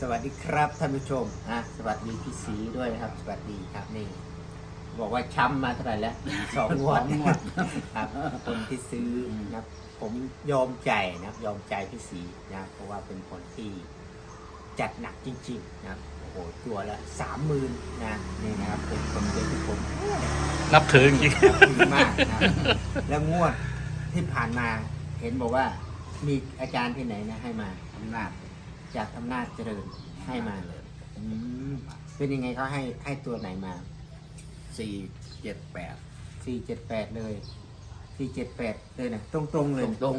สวัสดีครับท่านผู้ชมอะสวัสดีพี่สีด้วยนะครับ สวัสดีครับนี่ บอกว่าช้ำมาเท่าไหร่แล้วสองงวดสองงวดครับคนที่ซื้อนะครับผมยอมใจนะครับยอมใจพี่สีนะครับเพราะว่าเป็นคนที่จัดหนักจริง ๆ นะครับโอ้โหตัวละสามหมื่นนะนี่นะครับเป็นคนเดียวที่ผมนับถือจริงดีมากนะครับแล้วงวดที่ผ่านมาเห็นบอกว่ามีอาจารย์ที่ไหนนะให้มาอำนาจ จากอำนาจเจริญให้มาเลยอืมเป็นยังไงเขาให้ให้ตัวไหนมาสี่เจ็ดแปดสี่เจ็ดแปดเลยสี่เจ็ดแปดเลยนะตรงตรงๆเลยตรง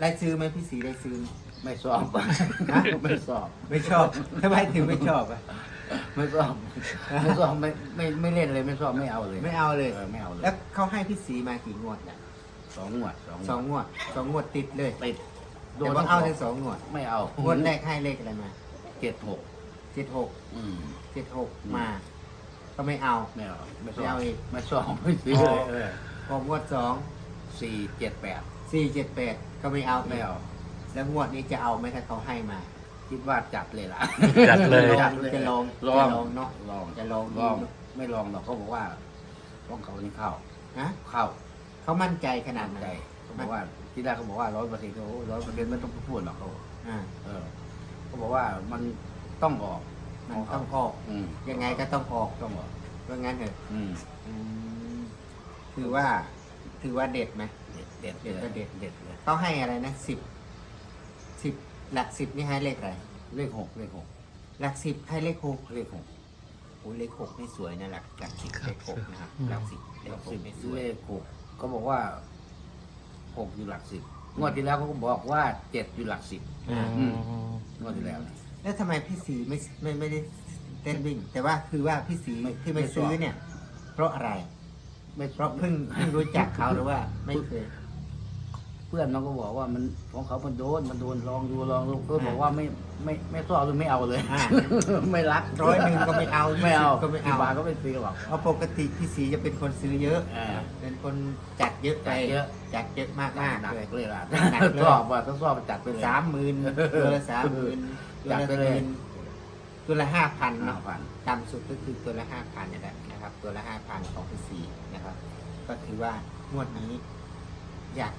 ได้ซื้อไหมพี่สีได้ซื้อไหมๆไม่สอบ ฮะ ไม่สอบ ไม่ชอบทำไมถึงไม่ชอบอะ ไม่สอบไม่สอบไม่ไม่ไม่เล่นเลยไม่สอบไม่เอาเลยไม่เอาเลยเออไม่เอาเลยแล้วเขาให้พี่สีมากี่งวดอะสองงวดสองสองงวดสองงวดติดเลย ติด แต่ว่าเอาทั้งสองงวดไม่เอางวดแรกให้เลขอะไรมาเจ็ดหกเจ็ดหกอืมเจ็ดหกอืมมา ก็ไม่เอา ไม่เอาไม่สไม่อบเอาอีก ไม่สอบไม่ซื้อเลยเออพองวดสองสี่เจ็ดแปดสี่เจ็ดแปดก็ไม่เอาไม่เอาแล้วงวดนี้จะเอาไหมถ้าเขาให้มาคิดว่าจัดเลยล่ะจัดเลย จะลองจะลองลองจะลองเนาะลองจะลองลองดูไม่ลองหรอกเขาบอกว่าต้องเขานี่เข้า ฮะเข้าเขามั่นใจขนาดไหนใจเขาบอกว่า ที่แรกเขาบอกว่าร้อยเปอร์เซ็นต์ร้อยเปอร์เซ็นต์ไม่ต้องพูดหรอกเขาอ่าเออเขาบอกว่ามันต้องออกมันต้องออกอืมยังไงก็ต้องออกต้องออกว่างั้นเถอะอืมอืมถือว่า ถือว่าเด็ดไหมเด็ดเด็ดเด็ดก็เด็ดเด็ดเลยเขาให้อะไรนะสิบสิบหลักสิบนี่ให้เลขอะไรเลขหกเลขหกหลักสิบให้เลขหกเลขหกโอ้ยเลขหกนี่สวยนะหลักหลักสิบเลขหกนะครับหลักสิบเลเลขขหสิกบนี่สวยเลขหกเขาบอกว่า หกอยู่หลักสิบงวดที่แล้วเขาก็บอกว่าเจ็ดอยู่หลักสิบอ่าอืมงวดที่แล้วแล้วทำไมพี่สีไม่ไม่ไม่ได้เต้นวิ่ง แต่ว่าคือว่าพี่สีไม่ที่ไม่ไม่ชอบ ซื้อเนี่ย เพราะอะไร ไม่เพราะเพิ่งเพิ่งรู้จักเขาหรือว่าไม่เคย เพื่อนมันก็บอกว่ามันของเขามันโดนมันโดนลองดูลองดูเพื่อนอ่าบอกว่าไม่ไม่ไม่ชอบหรือไม่เอาเลย อ่า ไม่รักร้อยหนึ่งก็ไม่เอาไม่เอาก็ไม่สิบเอาบาทก็ไม่ซื้อหรอก เพราะปกติพี่สีจะเป็นคนซื้อเยอะอ่าเป็นคนจัดเยอะไปจัดเยอะ จัดเยอะมากมากหนักเลยเลยล่ะหนักเลยชอบว่าถ้าชอบจัดไปเลย สามหมื่นตัวละสามหมื่นตัวจัดละไปหเลย มื่นตัวละห้าพันห้าเนาะ พัน ต่ำสุดก็คือตัวละห้าพันนี่แหละนะครับ ตัวละห้าพันของพี่สีนะครับ ก็ถือว่างวดนี้ อยาก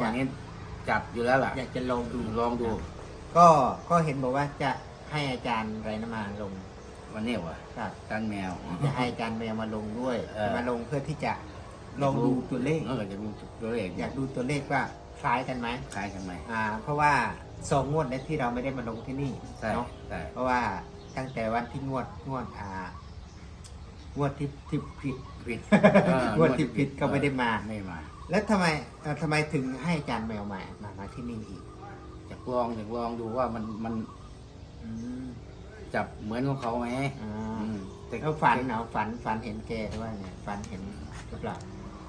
วันนี้จัดอยู่แล้วล่ะอยากจะลองดูลองดู ก็ก็เห็นบอกว่าจะให้อาจารย์ไรนะมาลงวันนี้วะครับกันแมวจะให้อาจารย์แมวมาลงด้วยเออมาลงเพื่อที่จะลองดูตัวเลข เออจะดูตัวเลขอยากดูตัวเลขว่าคล้ายกันไหมคล้ายกันไหมอ่า เพราะว่าสองงวดแล้วที่เราไม่ได้มาลงที่นี่ใช่เนาะใช่เพราะว่าตั้งแต่วันที่งวดงวดอ่างวดที่ที่ผิดผิดงวดที่ผิดก็ไม่ได้มา ไม่มา แล้วทำไมเอ่อทำไมถึงให้อาจารย์แมวมามามาที่นี่อีกอยากลองอยากลองดูว่ามันมันอืมจับเหมือนของเขาไหมอ่าอืมแต่แล้วฝันเหรอฝันฝันเห็นแกหรือว่าไงฝันเห็นหรือเปล่า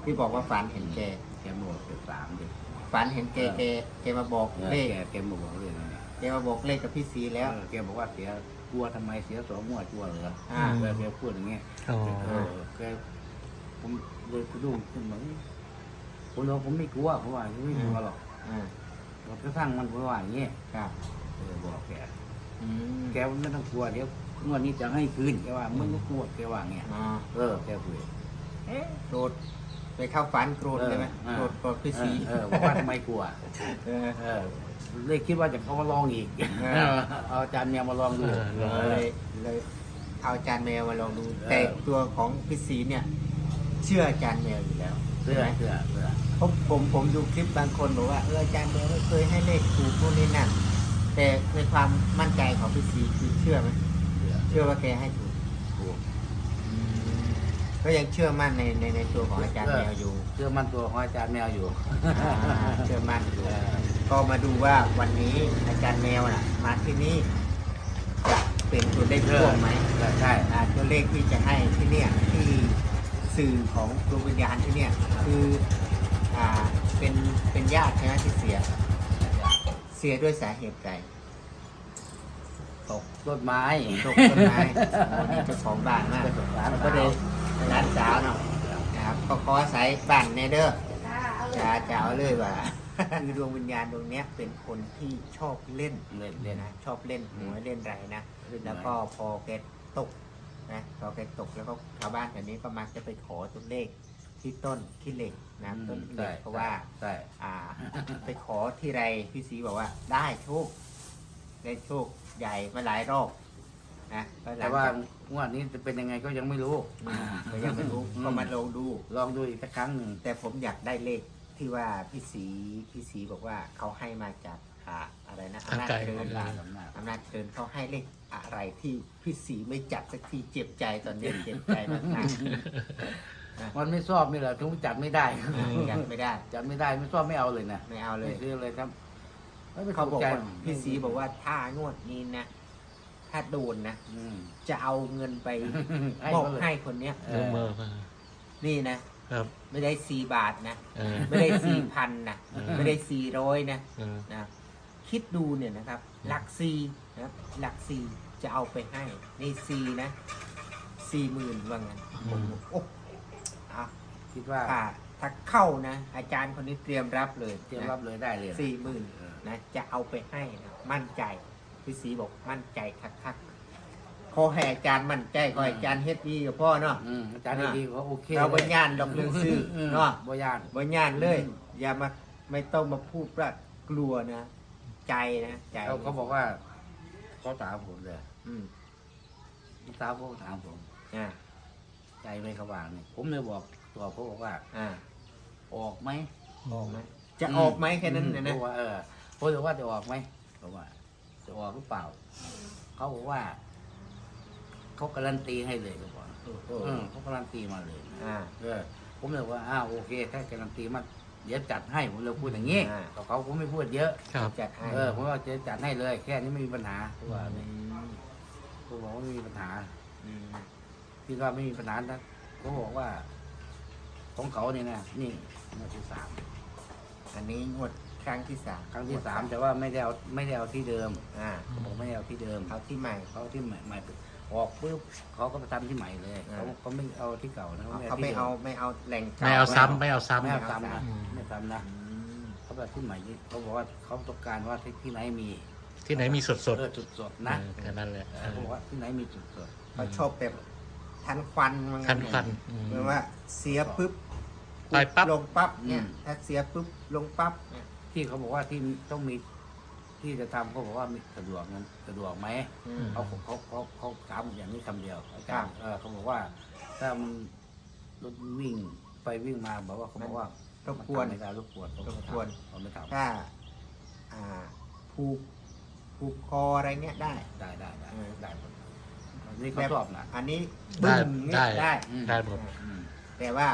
ที่บอกว่าฝันเห็นแก แกมาบอกเป็นสามเด็กฝันเห็นแกแกแกมาบอกเออเลขแกแกมาบอกเลยนะเนี่ยแกมาบอกเลขกับพี่สีแล้ว เออแกบอกว่าเสียกลัวทำไมเสียสองงวดกลัวเหรออ่า แกแกพูดอย่างเงี้ย อ๋อ เออแกผมเลยไปดูขึ้นมา ผมบอกผมไม่กลัวเพราะว่าไม่กลัวหรอกอ่าเราก็สร้างมันเพราะว่าอย่างเงี้ยครับเออบอกแกอืมแกไม่ต้องกลัวเดี๋ยวงวดนี้จะให้คืนแกว่าไม่ต้องกลัวแกว่าอย่างเงี้ยอ๋อเออแกคุยโกรธไปเข้าฝันโกรธเลยไหมเออโกรธโกรธพี่สีเออเออบอกว่าทำไมกลัว เออ เออเลยคิดว่าจะเขามาลองอีกเออ เอาอาจารย์เนี่ยมาลองดูเออเลยเลยเอาอาจารย์แมวมาลองดูเออแต่ตัวของพี่สีเนี่ย เชื่ออาจารย์แมวอยู่แล้วเสื้อเสื้อเสื้อ ผมผมผมดูคลิปบางคนบอกว่าเอออาจารย์แมวไม่เคยให้เลขถูกพวกนี้นั่นแต่ในความมั่นใจของพี่สีคือเชื่อไหมเสื้อเชื่อว่าแกให้ถูกถูกก็ยังเชื่อมั่นในในในตัวของอาจารย์แมวอยู่เสื้อมันตัวของอาจารย์แมวอยู่อ่าเชื่อมั่นอยู่ก็มาดูว่าวันนี้อาจารย์แมวน่ะ มาที่นี่จะเป็นตัวเลขพ่วงไหมใช่อ่าตัวเลขที่จะให้ที่เนี่ยที่สื่อของดวงวิญญาณที่เนี่ยคือ อ่าเป็นเป็นญาติใช่ไหมที่เสีย เสียด้วยสาเหตุใดตกต้นไม้ตกต้นไม้โอ้นี่เจ้าของบ้านมากเจ้าของบ้านแล้วก็เลยร้านสาวเนาะนะครับก็ขออาศัยบ้านเนเด้อจะจะเอาเลยว่าคือดวงวิญญาณดวงเนี้ยเป็นคนที่ชอบเล่นเล่นเล่เล่นนนะชอบเล่นหวยเล่นไรนะเล่นแล้วก็พอแกตกนะพอแกตกแล้วก็ชาวบ้านแถวนี้ก็มักจะไปขอตัวเลข ที่ต้นขี้เหล็กนะต้นขี้เหล็ใช่กเพราะว่าใช่อ่า ไปขอที่ไรพี่ศรีบอกว่าได้โชคได้โชคใหญ่มาหลายรอบนะก็หลัแต่งว่าจากงวดนี้จะเป็นยังไงก็ยังไม่รู้อืมก็ยังไม่รู้อืมก็มาลองดู ลองดูอีกสักครั้งหนึ่งแต่ผมอยากได้เลขที่ว่าพี่ศรีพี่ศรีบอกว่าเขาให้มาจากอ่าอะไรนะทางไกลอำนาจเจริญลาสำนักอำนาจเจริญเขาให้เลขอะไรที่พี่ศรีไม่จัดสักทีเจ็บใจตอนนี้เจ็บใจมาก มันไม่ชอบนี่แหละถึงจัดไม่ได้ๆจัดไม่ได้ จัดไม่ได้ไม่ชอบไม่เอาเลยนะไม่เอาเลไม่ยซื้อเลยครับไม่เขาบอกถูใจว่าพี่ศรีบอกว่าถ้างวดนี้นะถ้าโดนนะอืมจะเอาเงินไปให้มอบเขาเลยให้คนเนี้ยเอดูอมือมานี่นะครับ ไม่ได้สี่บาทนะเออไม่ได้สี่พันนะเออไม่ได้สี่ร้อยนะเออนะคิดดูเนี่ยนะครับ หลักซีนะครับหลักซีจะเอาไปให้นี่ซีนะสี่หมื่นว่างั้นผมโอ้อะ คิดว่าถ้าถ้าเข้านะ อาจารย์คนนี้เตรียมรับเลยเตรียมรับเลยได้เลยนะสี่หมื่นเออนะจะเอาไปให้นะมั่นใจพี่ศรีบอกมั่นใจคักๆขอให้อาจารย์มั่นใจขอให้อาจารย์เฮ็ดดีกับพ่อเนาะอืมอาจารย์ดีๆเขาโอเคเราบลญานดอกเรื่องซื้อมเนาะบ่ยานบญานเลยอืมอย่ามาไม่ต้องมาพูดว่ากลัวนะใจนะใจเขาเขาบอกว่าเขาถามผมเลยอืมลูกสาวเขาถามผมอ่าใจไหมเขาวางนี่ผมเลยบอก ตัวเขาบอกว่าอ่าออกไหมออกไหมจะออกไหมแค่นั้นนะนะเขาบอกว่าเออผมบอกว่าจะออกไหมเขาว่าจะออกหรือเปล่า เขาบอกว่าเขาการันตีให้เลยเขาบอกโอ้โหอืมเขาการันตีมาเลยอ่า เออผมเลยว่าอ้าวโอเค ถ้าการันตีมาเดี๋ยวจัดให้ผมเลยพูดอย่างนี้อ่าแต่เขาผมไม่พูดเยอะ ครับ จัดให้เออผมว่าจะจัดให้เลย แค่นี้ไม่มีปัญหาเพราะว่าอืมผมบอกว่าไม่มีปัญหาอืมคิดว่าไม่มีปัญหานะเขาบอกว่า ของเขาเนี่ยนะนี่งวดที่สามอันนี้งวดครั้งที่สามครั้งที่สามแต่ว่าไม่ได้เอาไม่ได้เอาที่เดิมอ่าเขาบอกไม่ได้เอาที่เดิมเอาที่ใหม่ เขาเอาที่ใหม่ใหม่ออกปุ๊บเขาก็ไปทำที่ใหม่เลยอ่าเขาเขาไม่เอาที่เก่านะเขาไม่เอาไม่เอาแหล่งก่ไม่เอาซ้ำไม่เอาซ้ำไม่เอาซ้ำนะอืมไม่ซ้ำนะอืมเขาแบบที่ใหม่นี่เขาบอกว่าเขาต้องการว่าที่ที่ไหนมีที่ไหนมีสดสดเออจุดสดๆนะเออแค่นั้นแหละเออเขาบอกว่าที่ไหนมีจุดสดเขาชอบแบบทันควันว่าคังั้นนคันอืมเหมือนว่าเสียปุ๊บ ไปปั๊บลงปั๊บเนี่ยถ้าเสียปุ๊บลงปั๊บเนี่ยที่เขาบอกว่าที่ต้องมีที่จะทำเขาบอกว่ามีสะดวกนั้นสะดวกไหมอืม เขาเขาเขาเขาถามอย่างนี้คำเดียวอาจารย์เออเขาบอกว่าถ้ามันรถวิ่งไปวิ่งมาบอกว่าเขาบอกว่ารบกวนไม่ได้รบกวนเขาไม่รบกวน ทำเขาไม่ทำถ้า อ่าผูกผูกคออะไรเงี้ยได้ได้ได้ได้เออได้หมดอันนี่เขาชอบนะอันนี้ได้บึ้มเงี้ยได้ ได้อืมได้หมดอืมแต่ว่า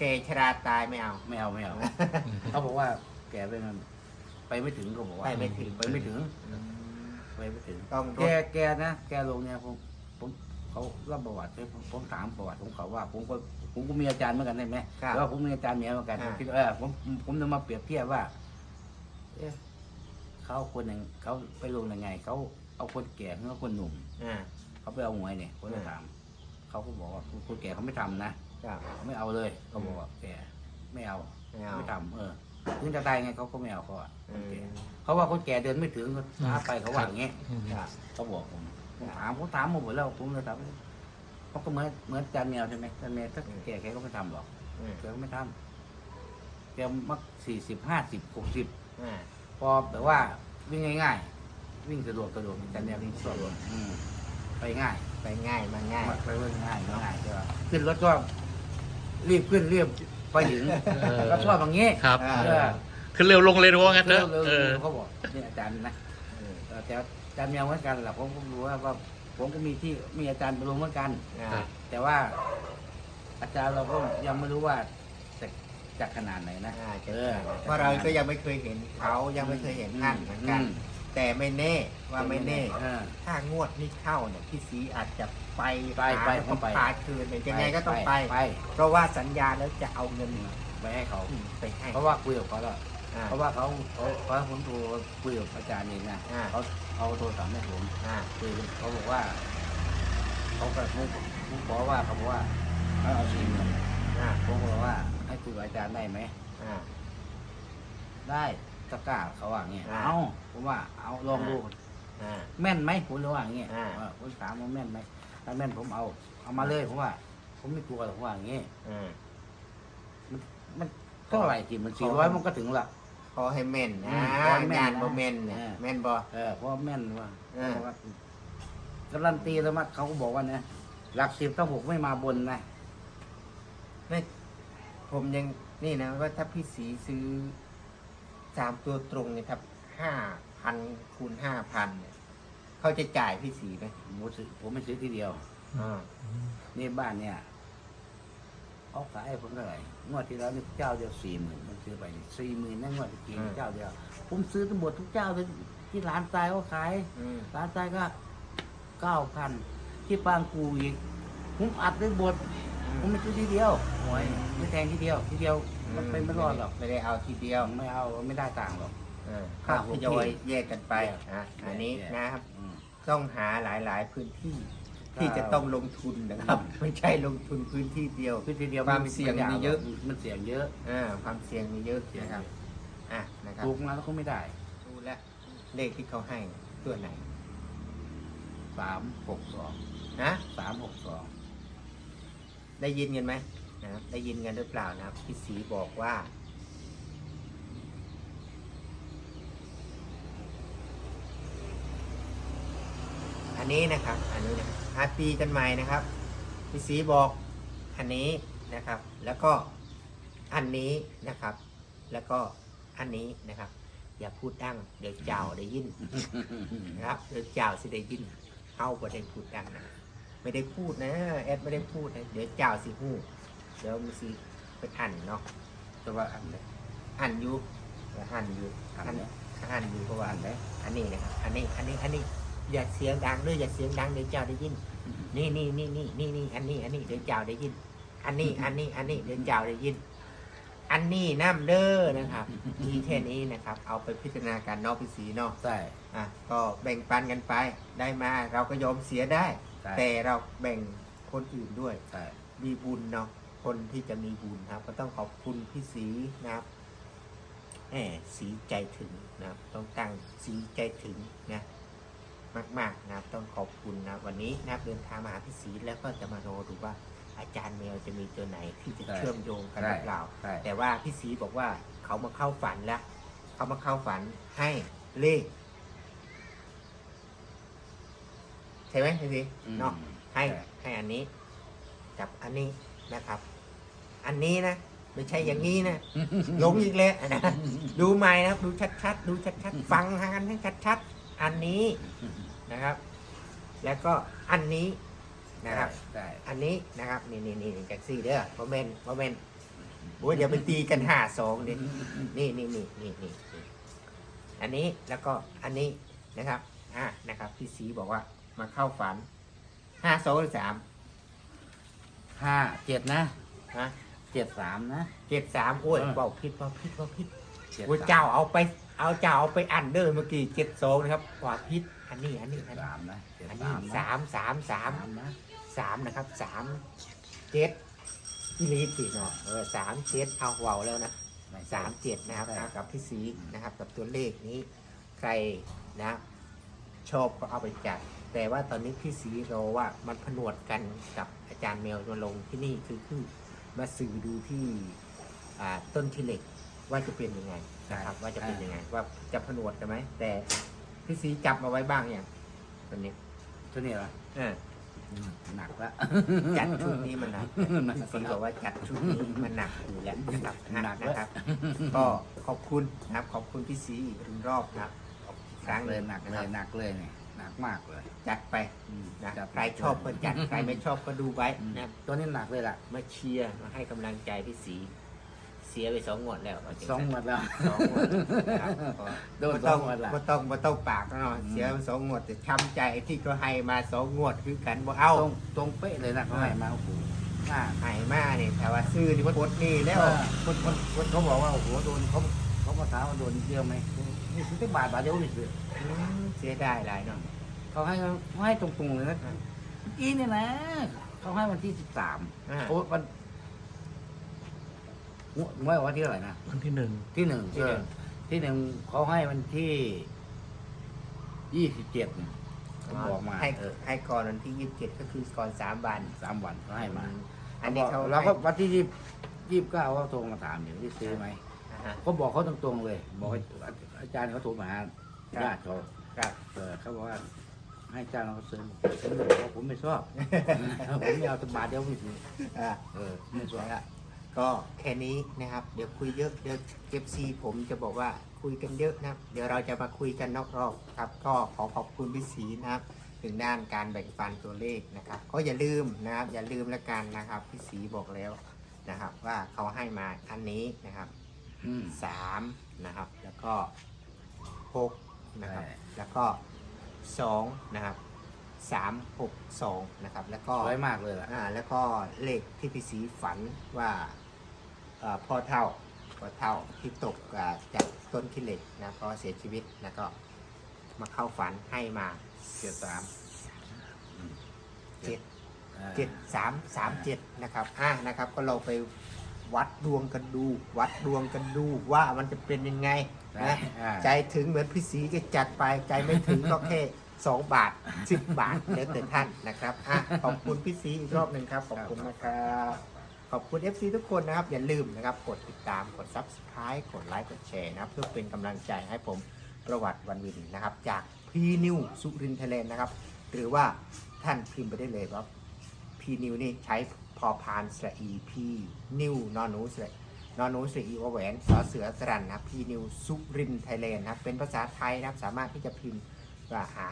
แกชราตายไม่เอา ไม่เอาไม่เอา เขาบอกว่าแกไปนั่นไปไม่ถึงเขาบอกว่าไปไม่ถึง ไปไม่ถึงไปไม่ถึงต้องรแกถแกนะแกลงเนี่ยผมผมเขาเล่าประวัติให้ผมผมถามประวัติของเขาว่า ผมก็ผมก็มีอาจารย์เหมือนกันได้ไหมครับแล้วผมมีอาจารย์เมียเหมือนกันอ่าผมคิดว่าเออผมผมผมจะมาเปรียบเทียบว่าเอ๊ะเขาคนหนึ่งเขาไปลงยังไงเขาเอาคนแก่เขาคนหนุ่มอ่า เขาไปเอาหวยเนี่ยผมจะถามเขาก็บอกว่าคนแก่เขาไม่ทำนะ ครับเขาไม่เอาเลยเขาบอกว่าแกไม่เอาไม่เอาไม่ทำเออถึงจะตายไงเขาก็ไม่เอาเขาอะอืคนแก่มเขาว่าคนแก่เดินไม่ถึงก็ช้าไปเขาว่าอย่างเงี้ยอืมครับเขาบอกผมผมถามผมถามหมดแล้วผมเลยถามเขาก็เหมือนเหมือนจานแมวใช่ไหมจานแมวถ้าแก่แกก็ไม่ทำหรอกอืมแกก็ไม่ทำแกมักสี่สิบห้าสิบหกสิบ อ่าพอแบบว่าวิ่งง่ายๆ วิ่งสะดวกสะดวกจานแมววิ่งสะดวกอืมไปง่ายไปง่ายมาง่ายไปวิ่งง่ายง่ายใช่ป่ะขึ้นรถก็ รีบขึ้นรีบไปถึงก็ชอบอย่างงี้ครับ อ่าเออขึ้นเร็วลงเลยว่างั้นเถเร็อะวเร็วเออเขาบอกนี่อาจารย์นะเออเออแต่อาจารย์แมวเหมือนกันแหละผมก็รู้ว่าว่าผมก็มีที่มีอาจารย์ไปลงเหมือนกัน อ่า แต่ว่า อาจารย์เราก็ยังไม่รู้ว่าจะจะขนาดไหนนะอ่าจะเออเพราะเราก็ยังไม่เคยเห็นเขายังไม่เคยเห็นท่านเหมือนกัน แต่ไม่แน่ว่าไม่แน่เออถ้างวดนี้เข้าเนี่ยพี่สีอาจจะไปไปไปหาต้องไป พาคืนเนี่ยยังไงก็ต้องไป ไปเพราะว่าสัญญาแล้วจะเอาเงินไปให้เขาไปให้เพราะว่าคุยกับเขาแล้ว อ่า เพราะว่าเขาเขาเขาให้ผมโทรคุยกับอาจารย์เองนะอ่า เขาเอาโทรศัพท์ให้ผมอ่าคุยเขาบอกว่าเขาก็ผมผมบอกว่าเขาบอกว่าเขาเอาสี่หมื่นอ่าผมบอกว่าให้คุยกับอาจารย์ได้ไหมอ่าไได้ ตะกร้าเขาว่าอย่างเงี้ยอ่า เอาผมว่าเอาลองดูอ่า แม่นไหมผมเลยว่าอย่างเงี้ยอ่า ว่าผมถามว่าแม่นไหมถ้าแม่นผมเอาเอามาเลยผมว่า ผมไม่กลัวหรอกผมว่าอย่างเงี้ยอ่า มันเท่าไหร่ที่มันสี่ร้อยมันก็ถึงละ ขอให้แม่นอืนะมขอให้แม่นงานบ่นะแม่นเนี่ยเออแม่นบ่ เออเพราะว่าแม่นว่าเออ เพราะว่าการันตีแล้วมาเขาก็บอกว่าเนี่ยหลักสิบถ้าหกไม่มาบนนะไม่ผมยังนี่นะว่าถ้าพี่สีซื้อ สามตัวตรงเนี่ยครับห้าพันคูณห้าพันเนี่ยเขาจะจ่ายพี่สีไหมผมซื้อผมไม่ซื้อทีเดียวอ่านี่บ้านเนี่ยเขาขายให้ผมเท่าไหร่งวดที่แล้วนี่เจ้าเดียวสี่หมื่นมันซื้อไปสี่หมื่นนั่นงวดที่เจ้าเดียวผมซื้อทั้งหมดทุกเจ้าเลยที่ร้านตายเขาขายอืมร้านตายก็เก้าพันที่ปางกูอีกผมอัดด้วยบท ผมไม่ซื้อทีเดียวหวยไม่แทงทีเดียวทีเดียวมันเป็นไม่รอดหรอกไม่ได้เอาทีเดียวไม่เอาไม่ได้ต่างค์หรอกอ่าค่าก็หัวทที่ยอยแยกกันไปแยกอะอันนี้แยกนะครับ อืม ต้องหาหลายๆพื้นที่ครับที่จะต้องลงทุนนะครับ ไม่ใช่ลงทุนพื้นที่เดียว คือทีเดียวความเสี่ยงมีเยอะ มันเสี่ยงเยอะอ่าความเสี่ยงมีเยอะเสี่ยงนะครับอะนะครับถูกมาแล้วก็ไม่ได้ดูแลวเลขที่เขาให้ตัวไหนสามหกสองนะสามหกสอง ได้ยินกันไหมนะครับได้ยินกันหรือเปล่านะครับพี่สีบอกว่าอันนี้นะครับอันนี้นะครับอาตีกันใหม่นะครับพี่สีบอกอันนี้นะครับ แล้วก็อันนี้นะครับ แล้วก็อันนี้นะครับ อย่าพูดดังเดี๋ยวเจ้าได้ยินนะครับเดี๋ยวเจ้าสิได้ยินเข้าบ่ได้พูดดังนะ ไม่ได้พูดนะแอดไม่ได้พูดนะเดี๋ยวเจ้าสิหูเดี๋ยวมันสิไปอ่านเนาะแต่ว่าอันไหนอ่านอยู่อ่านอยู่อันอ่านไหนอ่านอยู่เพราะว่าอันไหนอันนี้นะครับอันนี้อันนี้อันนี้อย่าเสียงดังด้วยอย่าเสียงดังเดี๋ยวเจ้าได้ยิน นี่นี่นี่นี่นี่นี่อันนี้ อันนี้เดี๋ยวเจ้าได้ยิน อันนี้อันนี้อันนี้เดี๋ยวเจ้าได้ยิน อันนี้น้ำเด้อนะครับมีแค่นี้นะครับ เอาไปพิจารณาการเนอกพิสีเนาะใช่อะก็แบ่งปันกันไปได้มาเราก็ยอมเสียได้ ใช่ แต่เราแบ่งคนอื่นด้วย ใช่ มีบุญเนาะคนที่จะมีบุญนะครับ ก็ต้องขอบคุณพี่สีนะครับแหมสีใจถึงนะครับ ต้องตั้งสีใจถึงนะมากๆนะครับ ต้องขอบคุณนะวันนี้นะครับเดินทางมาหาพี่สีแล้วก็จะมารอดูว่า อาจารย์แมวจะมีตัวไหนที่จะเชื่อมโยงกันหรือเปล่า ใช่ แต่ว่าพี่สีบอกว่าเขามาเข้าฝันแล้วเขามาเข้าฝันให้เลข ใช่ไหมพี่สีอืม เนาะให้ช่ให้อันนี้กับอันนี้นะครับ อันนี้นะไม่ใช่อย่างนี้นะลงอีกแล้วนะดูใหม่นะครับ ดูชัดๆดูชัดๆฟังทางกันให้ชัดๆอันนี้นะครับ แล้วก็อันนี้นะครับใช่อันนี้นะครับนี่นี่นี่แจ็คซี่เด้อโมเมนโมเมนโอ้ยอย่าไปตีกันห้าสองดินี่นี่นี่นี่นี่นี่อันนี้แล้วก็อันนี้นะครับอ่านะครับพี่สีบอกว่า มาเข้าฝันห้าสองหรือสามห้าเจ็ดนะฮะเจ็ดสามนะเจ็ดสามโอ้ยเออเบาพิษเบาพิษเบาพิษจ็ดโอ้ยสมเจ้าเอาไป เอาเจ้าเอาไปอันเดอร์เมื่อกี้เจ็ดสองนะครับกว่าพิษอันนี้อันนี้เจ็อัดนนี้สามนะเจ็ดอันนี้สามนะสามสามสามสามนะสามนะครับสามเจ็ดอีลีสิเนาะเออสามเจ็ดเอาเวาแล้วนะไใช่สามเจ็ดนะครับใช่อะกับพี่สีนะครับ กับตัวเลขนี้ใครนะชอบก็เอาไปจัด แต่ว่าตอนนี้พี่สีเราว่ามันผนวดกันกับอาจารย์แมวมาลงที่นี่คือคือมาสื่อดูที่อ่าต้นขี้เหล็กว่าจะเป็นยังไงนะครับ ว่าจะเป็นยังไง ว่าจะผนวดกันไหมแต่พี่สีจับมาไว้บ้างอย่างตอนนี้ตัวนี้เหรอเออหนักละจัดชุดนี้มันหนักหนักพี่สีบอกว่าจัดชุดนี้มันหนักอยู่แล้วนะครับหนักนะครับ ก็ขอบคุณนะครับ ขอบคุณพี่สีอีกหนึ่งรอบนะครับครั้งเลยหนักนะเลครับยหนักเลยเนี่ยหนัก มากเลย จัดไปอืมนะจัดใครชอบก็จัดใครไม่ชอบก็ดูไว้อืมนะตัวนี้หนักเลยล่ะมาเชียร์มาให้กำลังใจพี่สีเสียไปสองงวดแล้วเาจริสองหมดแล้ว สองงวดนะครับก็โดนบ่สต้อองงงวดละบ่ต้องบ่ต้องปากเนาะอืมเสียไปสองงวดแต่ช้ำใจที่ก็ให้มาสองงวดคือกันบ่เอา ตรงตรงเป๊ะเลยนะเขาให้มาโอ้โหมากให้มาเนี่ยแต่ว่าซื้อนี่มันปดหนี่แล้ว คนคนคนเขาบอกว่าโอ้โหโดนเขาเขามาถามว่าโดนเยอะไหมนี่สิบบาทบาทเดียวนี่คืออืมเสียดายหลายเนาะ เขาให้เขาให้ตรงๆเลยนะเมื่อกี้เนี่ยนะเขาให้วันที่สิบสามอ่า โอ้วันงวดงวดวันที่เท่าไหร่นะวันที่หนึ่ง ที่หนึ่งที่หนึ่งเที่หนึ่งเขาให้วันที่ยี่สิบเจ็ดเขาบอกมาให้เออให้ก่อนวันที่ยี่สิบเจ็ดก็คือก่อนสามวันสามวันเขาให้มาอันนี้เขาแล้วก็ให้วันที่ยี่ยี่สิบเก้าเขาโทรมาถามอยู่ที่ซื้อไหม อ่าฮะ ก็บอกเขาตรงๆเลย บอกให้อาจารย์เขาโทรมาหาครับญาติเขาครับ เออเขาบอกว่า ให้อาจารย์เขาซื้อผมเลยบอกว่าผมไม่ชอบ ผมไม่เอาแตบาทเดียวไม่ซื้ออ่าเออไม่ชอบนะฮะก็แค่นี้นะครับ เดี๋ยวคุยเยอะเดี๋ยวเอฟซีผมจะบอกว่าคุยกันเยอะนะครับ เดี๋ยวเราจะมาคุยกันนอกรอบครับ ก็ขอขอบคุณพี่ศรีนะครับ ถึงด้านการแบ่งปันตัวเลขนะครับ ก็อย่าลืมนะครับ อย่าลืมแล้วกันนะครับพี่ศรีบอกแล้วนะครับ ว่าเขาให้มาอันนี้นะครับอืมสามนะครับ แล้วก็หกนะครับใช่แล้วก็ สองนะครับสามหกสองนะครับแล้วก็สวยมากเลยล่ะอ่าแล้วก็เลขที่พี่ศรีฝันว่าเอ่อพ่อเท่าพ่อเท่าที่ตกอ่าจากต้นขี้เหล็กนะก็เสียชีวิตแล้วก็มาเข้าฝันให้มาเจ็ดสามเจ็ด อ่า เจ็ดสามสามเจ็ดนะครับอ่านะครับ ก็เราไปวัดดวงกันดู วัดดวงกันดูว่ามันจะเป็นยังไง นะอ่า ใจถึงเหมือนพี่ศรีก็จัดไปใจไม่ถึงก็แค่สองบาทสิบบาทแล้วแต่ท่านนะครับอะขอบคุณพี่ศรีอีกรอบหนึ่งครับขอบคุณนะครับขอบคุณ FC ทุกคนนะครับ อย่าลืมนะครับ กดติดตามกด Subscribe กดไลค์กดแชร์นะครับ เพื่อเป็นกำลังใจให้ผมประวัติวันวินนะครับ จากพีนิวสุรินทร์ไทยแลนด์นะครับ หรือว่าท่านพิมพ์ไปได้เลยว่าพีนิวนี่ใช้พอพานสระอีพีนิวนอนหนูสระ นอนหนูสระอีอแหวนสอเสือสรันนะพีนิวสุรินทร์ไทยแลนด์นะเป็นภาษาไทยนะครับสามารถที่จะพิมพ์าหา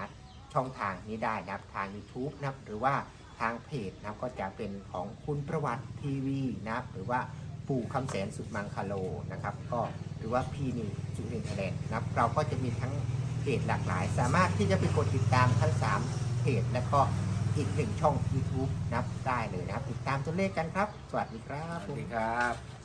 ช่องทางนี้ได้นะครับทาง YouTube นะครับหรือว่าทางเพจนะครับก็จะเป็นของคุณประวัติทีวีนะครับหรือว่าปู่คำแสนสุดมังคาโลนะครับก็หรือว่าพีนิวสุรินทร์ไทยแลนด์นะครับเราก็จะมีทั้งเพจหลากหลาย สามารถที่จะไปกดติดตามทั้ง 3 เพจและก็อีกหนึ่งช่อง YouTube นับได้เลยนะครับ ติดตามตัวเลขกันครับ สวัสดีครับ สวัสดีครับ